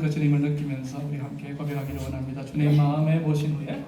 그 주님을 느끼면서 우리 함께 고백하기를 원합니다. 주님 마음에 모신 후에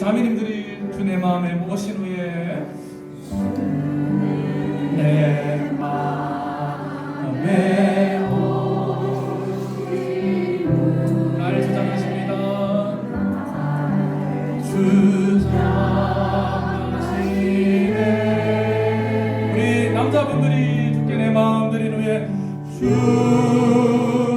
자매님들이 주의 마음에 모신 후에 내 마음에 날 주장하십니다. 우리 남자분들이 주께 내 마음 드린 후에 주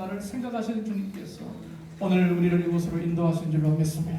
나를 생각하시는 주님께서 오늘 우리를 이곳으로 인도하신 줄로 믿습니다.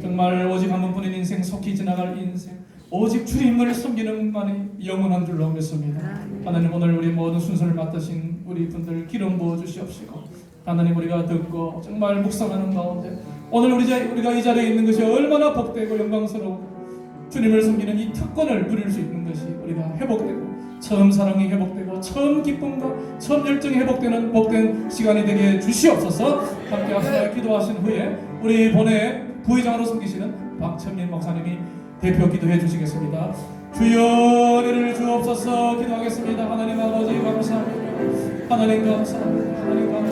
정말 오직 한 번뿐인 인생 속히 지나갈 인생 오직 주님을 섬기는 것만이 영원한 줄로 믿습니다. 하나님 오늘 우리 모든 순서를 맡으신 우리 분들 기름 부어 주시옵시고 하나님 우리가 듣고 정말 묵상하는 가운데 오늘 우리 자, 우리가 이 자리에 있는 것이 얼마나 복되고 영광스러워 주님을 섬기는 이 특권을 누릴 수 있는 것이 우리가 회복되고 처음 사랑이 회복되고 처음 기쁨과 처음 열정이 회복되는 복된 시간이 되게 주시옵소서. 함께 하시다. 기도하신 후에 우리 본회 부의장으로 섬기시는 박천민 목사님이 대표 기도해 주시겠습니다. 주여 은혜를 주옵소서. 기도하겠습니다. 하나님 아버지 감사합니다. 하나님 감사합니다. 하나님 감사합니다